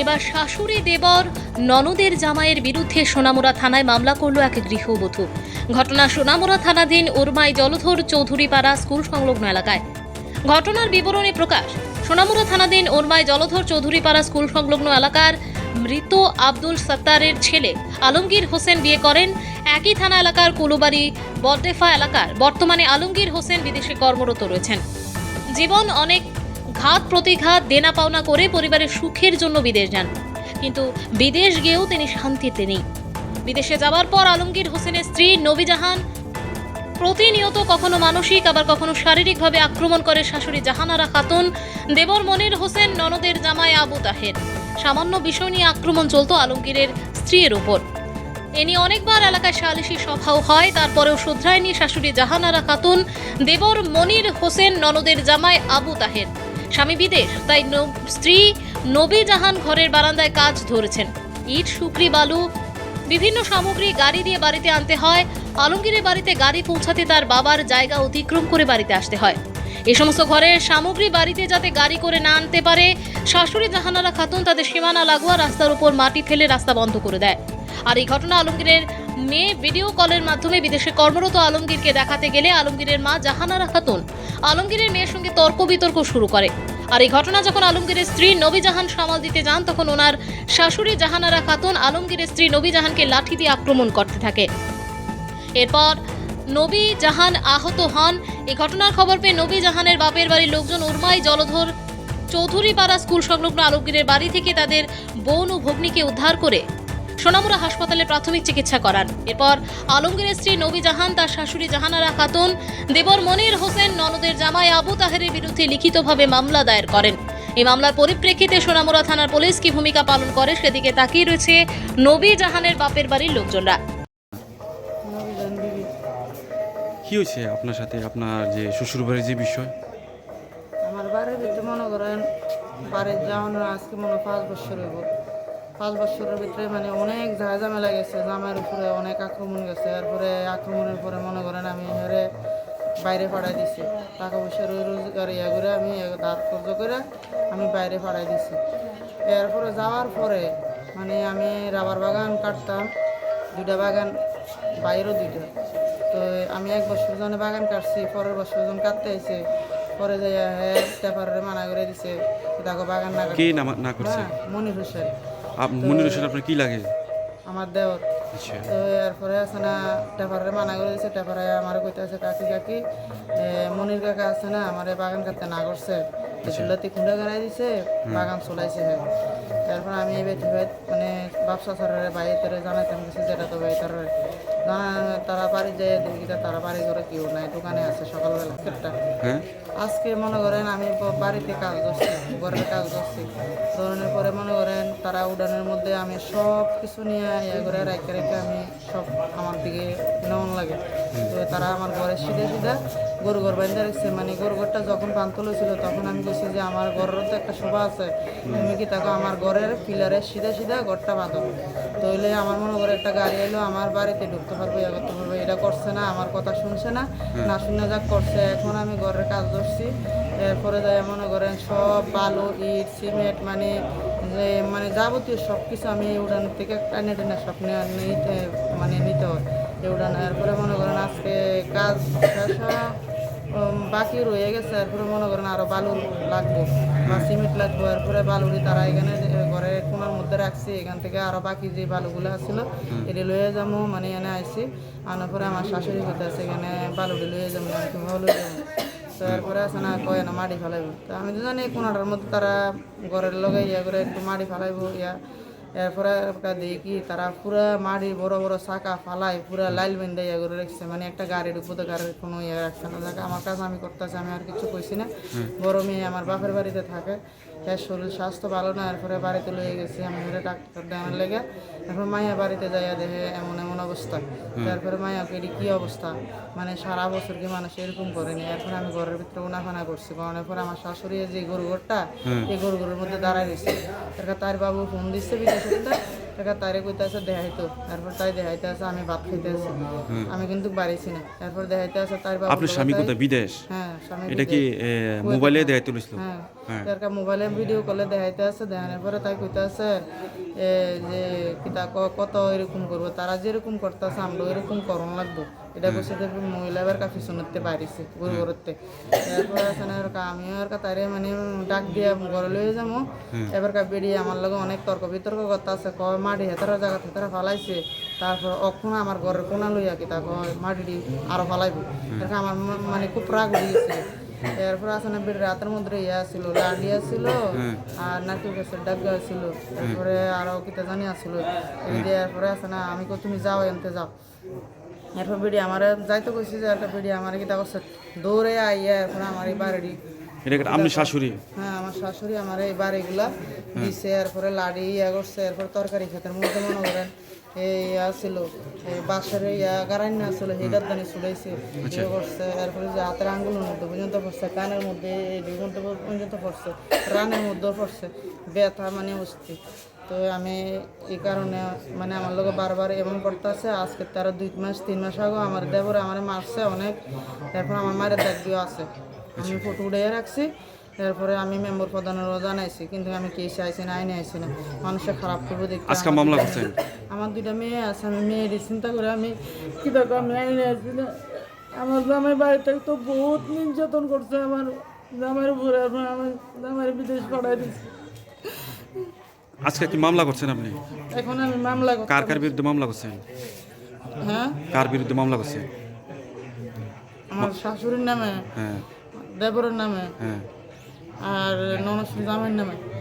এবার শাশুড়ি দেবর ননদের জামাইয়ের বিরুদ্ধে সোনামুড়া থানায় মামলা করল এক গৃহবধূ। ঘটনা সোনামুড়া থানাধীন উর্মাই জলধর চৌধুরীপাড়া স্কুল সংলগ্ন এলাকায়। ঘটনার বিবরণী প্রকাশ। সোনামুড়া থানাধীন ওরমাই জলধর চৌধুরীপাড়া স্কুল সংলগ্ন এলাকার মৃত আব্দুল সত্তারের ছেলে আলমগীর হোসেন বিয়ে করেন। একই থানা এলাকার কুলুবাড়ি বড্ডেফা এলাকার বর্তমানে আলমগীর হোসেন বিদেশে কর্মরত রয়েছেন। জীবন অনেক ঘাত প্রতিঘাত, দেনা পাওনা করে পরিবারের সুখের জন্য বিদেশ যান। কিন্তু বিদেশ গিয়েও তিনি শান্তিতে নেই। বিদেশে যাওয়ার পর আলমগীর হোসেনের স্ত্রী নবীজাহান প্রতিনিয়ত কখনো মানসিক, আবার কখনো শারীরিকভাবে আক্রমণ করে শাশুড়ি জাহানারা খাতুন, দেবর মনির হোসেন, ননদের জামাই আবু তাহের। সামান্য বিষয় নিয়ে আক্রমণ চলত আলমগীরের স্ত্রীর ওপর। এ নিয়ে অনেকবার এলাকায় সালিশি সভাও হয়, তারপরেও শুধরায়নি শাশুড়ি জাহানারা খাতুন, দেবর মনির হোসেন, ননদের জামাই আবু তাহের। স্বামী বিদেশ, তাই স্ত্রী নবী জাহান ঘরের বারান্দায় কাজ ধরেছেন। ইট, শুকরি, বালু, বিভিন্ন সামগ্রী গাড়ি দিয়ে বাড়িতে আনতে হয়। আলমগীরের বাড়িতে গাড়ি পৌঁছাতে তার বাবার জায়গা অতিক্রম করে বাড়িতে আসতে হয়। এ সমস্ত ঘরের সামগ্রী বাড়িতে যাতে গাড়ি করে না আনতে পারে, শাশুড়ি জাহানারা খাতুন তাদের সীমানা লাগোয়া রাস্তার উপর মাটি ফেলে রাস্তা বন্ধ করে দেয়। আর এই ঘটনা আলমগীরের মেয়ে ভিডিও কলের মাধ্যমে বিদেশে কর্মরত আলমগীরকে দেখাতে গেলে আলমগীরের মা জাহানারা খাতুন। আলমগীরের মেয়ের সঙ্গে তর্ক বিতর্ক শুরু করে। আর এই ঘটনা যখন আলমগীরের স্ত্রী নবী জাহান সামাল দিতে যান, তখন ওনার শাশুড়ি জাহানারা খাতুন আলমগীরের স্ত্রী নবী জাহানকে লাঠি দিয়ে আক্রমণ করতে থাকে। এরপর নবী জাহান আহত হন। এই ঘটনার খবর পেয়ে নবী জাহানের বাপের বাড়ির লোকজন উর্মাই জলধর চৌধুরীপাড়া স্কুল সংলগ্ন আলমগীরের বাড়ি থেকে তাদের বোন ও ভগ্নীকে উদ্ধার করে সোনামুড়া হাসপাতালে প্রাথমিক চিকিৎসা করান। এরপর আলমগীরের স্ত্রী নবী জাহান তার শাশুড়ি জাহানারা খাতুন দেবর মনির হোসেন ননদের জামাই আবু তাহেরের বিরুদ্ধে লিখিতভাবে মামলা দায়ের করেন। এই মামলার পরিপ্রেক্ষিতে সোনামুড়া থানার পুলিশ কি ভূমিকা পালন করে সেদিকে তাকিয়ে রয়েছে নবী জাহানের বাপের বাড়ির লোকজনরা। কি হয়েছে আপনার সাথে? আপনার যে শ্বশুরবাড়ির যে বিষয়? আমার বাড়ির মনে করেন বাড়ির যাওয়ানো আজকে মনে পাঁচ বছর হইব। পাঁচ বছরের ভিতরে মানে অনেক ঝামেলা গেছে জামাইয়ের উপরে অনেক আক্রমণ গেছে এরপরে আক্রমণের পরে মনে করেন আমি হেরে বাইরে পাঠাই দিছি। টাকা পয়সা রোজ রোজগার ইয়ে করে আমি ধার কর্জ করে আমি বাইরে পাঠাই দিছি। এরপরে যাওয়ার পরে মানে আমি রাবার বাগান কাটতাম দুইটা বাগান বাইরেও দুইটা। তো আমি এক বছর জনে বাগান কাটছি পরের বছর জন কাটতে আইছে পরে যাই পেপারে মানা করে দিছে দেখো বাগান না কে। না করছে? হ্যাঁ, মনির হোসেন মনির হোসেন আপনার কি লাগে? আমার দেওর। আচ্ছা। তো এরপরে আছে না টেপারে মানা করে দিছে টেপারে আমার কইতে আছে কাকি কাকি মনির কাকা আছে না আমার বাগান কাটতে না করছে। চুলাতে খুঁড়ে গাড়াই দিছে বাগান চলাইছে হ্যাঁ তারপর আমি এই বেটি ভাই মানে ব্যবসা সরের বাইরে জানাইতাম কিছু যেটা তো ভাই তার জানা তারা বাড়ি যায় দেখি তারা বাড়ি করে কেউ নাই দোকানে আছে সকালবেলা একটা। হ্যাঁ? আজকে মনে করেন আমি বাড়িতে কাজ করছি ঘরের কাজ করছি। ধরনের পরে মনে করেন তারা উড়ানের মধ্যে আমি সব কিছু নিয়ে ইয়ে করে রেখে রেখে আমি সব আমার দিকে নেওয়ান লাগে। তো তারা আমার ঘরে সিধে সিধা গরু ঘর বান্ধে রাখছে মানে গরু ঘরটা যখন পান্তল হয়েছিল তখন আমি বলছি যে আমার ঘরের তো একটা শোভা আছে। তুমি কি তাকে আমার ঘরের পিলারের সিধা সিধা ঘরটা বাঁধো তো হইলে আমার মনে করে একটা গাড়ি এলো আমার বাড়িতে ঢুকতে পারব। ইয়ে করতে পারব এটা করছে না আমার কথা শুনছে না। না শুনে যাক করছে। এখন আমি ঘরের কাজ ধরছি। এরপরে যাই মনে করেন সব বালু ইট সিমেন্ট মানে যে মানে যাবতীয় সব কিছু আমি উড়ান থেকে টানে টেনে সব নিতে মানে নিতে হয়। এই উড়ান এরপরে মনে করেন আজকে কাজ বাকি রয়ে গেছে এরপরে মনে করেন আরও বালু লাগবো বা সিমেন্ট লাগবো এরপরে বালুরি তারা এখানে ঘরে কোনার মধ্যে রাখছি এখান থেকে আরও বাকি যে বালুগুলো আসছিল এটি লয়ে যাব মানে এনে আইসি আনার পরে আমার শাশুড়ি কথা আছে এখানে বালুটি লয়ে যাব আমি তুমি লয়ে যাব। তো এরপরে আছে না কয় না মাটি ফেলাইব। তো আমি তো জানি কোনাটার মধ্যে তারা ঘরের লগে ইয়া করে একটু মাটি ফেলাইব ইয়া এরপরে দেখি তারা পুরা মাড়ি বড় বড় চাকা ফালাই পুরা লাইল বেন ইয়া করে রেখেছে। মানে একটা গাড়ির উপরে গাড়ির কোনো ইয়ে রাখছে না। থাকে আমার কাছে আমি করতেছি আমি আর কিছু কইছি না। বড় মেয়ে আমার বাপের বাড়িতে থাকে। হ্যাঁ শরীর স্বাস্থ্য ভালো না এরপরে বাড়িতে লয়ে গেছি। আমি ধরে ডাক্তার দেওয়ার লেগে এরপর মাইয়া বাড়িতে যাইয়া দেখে এমন এমন অবস্থা। তারপরে মাইয়া এটি কি অবস্থা? মানে সারা বছর কি মানুষ এরকম করেনি। এরপর আমি ঘরের ভিতরে উনাফানা করছি। কারণ এরপর আমার শাশুড়ি যে গরু ঘরটা এই গরু ঘরের মধ্যে দাঁড়ায় রয়েছে। এরপর তার বাবু ফোন দিচ্ছে বিদেশে এরপর তারে কইতে আছে দেখাইতো। তারপর তাই দেখাইতে আছে আমি ভাত খাইতে আছি। আমি কিন্তু বাড়িছি না তারপর দেখাইতে আছে তার বাবু আপনার স্বামী কোথায়? বিদেশ? হ্যাঁ স্বামী এটা কি মোবাইলে তুলেছিল হ্যাঁ। হ্যাঁ। মোবাইলে ভিডিও কলে দেখাইতে আছে দেখানোর পরে তাই কইতে আছে যে কিতা ক- কত এরকম করব তারা যেরকম করতেছে আমরা এরকম করণ লাগবো। এটা কইছে দেখবি মহিলা এবার কাফি শুনতে পারিছে গরু গরুতে। এরপরে আছে না আমিও আর তারে মানে ডাক দিয়ে ঘরে লয়ে যাব এবার কা বেরিয়ে আমার লগে অনেক তর্ক বিতর্ক করতে আছে কয় মাটি হেতারা জায়গা হেতারা ফালাইছে। তারপর অখন আমার ঘরের কোনা লইয়া কি তা কয় মাটি আরও ফালাইবো। আমার মানে খুব রাগ উঠে গেছে। এরপর না বের রাতের মধ্যে ইয়া ছিল লাডি ছিল আর নারকেল গাছের ডাগা ছিল তারপরে আরও কিতা জানি আসছিল এরপরে আসলে আমি কো তুমি যাও এনতে যাও। এরপর বেডি আমার যাইতে কইছি যে একটা বেডি আমার কিতা করছে দৌড়ে আইয়া এরপর আমার এই বাড়ি এটা আপনি শাশুড়ি? হ্যাঁ। শাশুড়ি আমার এই বাড়িগুলা দিছে এরপরে লাড়ি ইয়া করছে এরপর তরকারি খেতের মধ্যে মনে করেন। এই ইয়া ছিল এই বাঁশের ইয়া গারান্য ছিল সেইটার দানি চুলাইছে ইয়ে করছে এরপরে যে হাতের আঙ্গুলের মধ্যে পর্যন্ত পড়ছে কানের মধ্যে এই ঘণ্টা পর্যন্ত পড়ছে রানের মধ্যেও পড়ছে ব্যথা মানে অস্থি। তো আমি এই কারণে মানে আমার লোক বারবার এমন করতেছে আজকে তারা দুই মাস তিন মাস আগে আমার দেবরে আমার মারছে অনেক তারপর আমার মায়ের দাগ দিয়ে আছে। আমি ফটো উঠে রাখছি এরপরে আমি মেম্বার প্রধানেরও জানাইছি কিন্তু আমি কেসে আইছি না আইনে আইছি না। মানুষে খারাপ করব দেখতে আজকে মামলা করছেন? আমার দুইটা মেয়ে আছে আমি মেয়েরই চিন্তা করে আমি কি দেখো আমি আইনে আইছি না। আমার জামাই বাড়িতে তো বহুত নির্যাতন করছে আমার জামাইয়ের উপরে আমার জামাইয়ের বিদেশ পাঠাই দিচ্ছে আজকে কি মামলা করছেন আপনি? এখন আমি মামলা কার কার বিরুদ্ধে মামলা করছেন? হ্যাঁ? কার বিরুদ্ধে মামলা করছেন? আমার শাশুড়ির নামে হ্যাঁ। দেবরের নামে। হ্যাঁ। আর ননদ জামাইয়ের নামে।